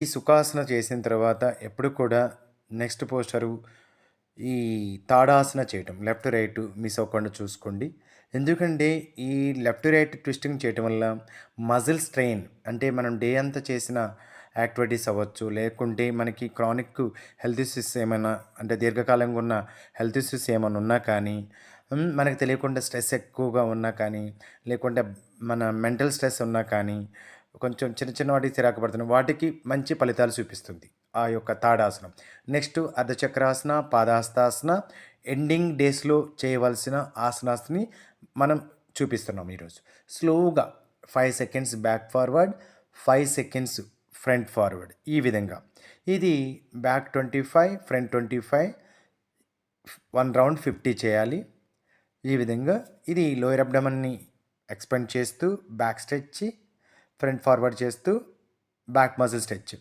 ఈ సుఖాసన చేసిన తర్వాత ఎప్పుడు కూడా నెక్స్ట్ పోస్టరు ఈ తాడాసన చేయటం లెఫ్ట్ రైట్ మిస్ అవ్వకుండా చూసుకోండి. ఎందుకంటే ఈ లెఫ్ట్ రైట్ ట్విస్టింగ్ చేయటం వల్ల మజిల్ స్ట్రెయిన్ అంటే మనం డే అంతా చేసిన యాక్టివిటీస్ అవ్వచ్చు లేకుంటే మనకి క్రానిక్ హెల్త్ ఇష్యూస్ ఏమైనా అంటే దీర్ఘకాలంగా ఉన్న హెల్త్ ఇష్యూస్ ఏమైనా ఉన్నా కానీ మనకు తెలియకుండా స్ట్రెస్ ఎక్కువగా ఉన్నా కానీ లేకుంటే మన మెంటల్ స్ట్రెస్ ఉన్నా కానీ కొంచెం చిన్న చిన్న వాటికి చిరాకు పడుతున్నాం వాటికి మంచి ఫలితాలు చూపిస్తుంది ఆ యొక్క తాడాసనం. నెక్స్ట్ అర్ధచక్రాసన పాదాస్తాసన ఎండింగ్ డేస్లో చేయవలసిన ఆసనాస్ని మనం చూపిస్తున్నాం ఈరోజు. స్లోగా five seconds back forward five seconds front forward ఈ విధంగా. ఇది back twenty five front twenty five one round fifty చేయాలి. ఈ విధంగా ఇది లోయర్ అబ్డమన్ని ఎక్స్పెండ్ చేస్తూ బ్యాక్ స్ట్రెచ్ ఫ్రంట్ ఫార్వర్డ్ చేస్తూ బ్యాక్ మజిల్ స్ట్రెచ్.